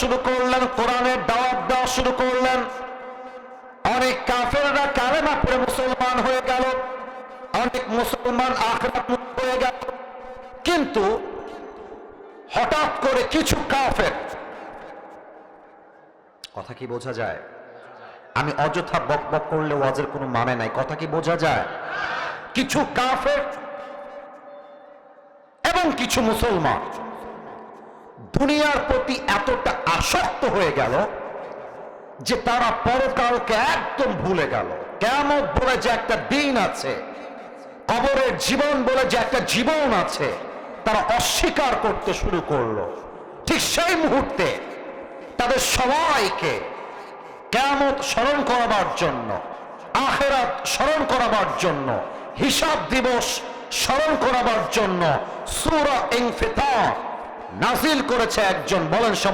শুরু করলেন, কোরআনের দাওয়াত দেওয়া শুরু করলেন। অনেক কাফেররা কালেমা পড়ে মুসলমান হয়ে গেল। অনেক মুসলমান আখরাত হয়ে গেল। কিন্তু হঠাৎ করে কিছু কাফের, কথা কি বোঝা যায়? আমি অযথা বক বক করলে ওয়াজের কোনো মানে নাই, কথা কি বোঝা যায়? কিছু কাফের এবং কিছু মুসলমান, দুনিয়ার প্রতি এতটা আসক্ত হয়ে গেল যে তারা পরকালকে একদম ভুলে গেল। কেমন বলে যে একটা দিন আছে, কবরের জীবন বলে যে একটা জীবন আছে, তারা অস্বীকার করতে শুরু করল। ঠিক সেই মুহূর্তে তাদের সবাইকে কেমত স্মরণ করাবার জন্য, আখেরাত স্মরণ করাবার জন্য, হিসাব দিবস স্মরণ করাবার জন্য সুরা ইনফিতার নাজিল করেছে একজন। বলেন সবাই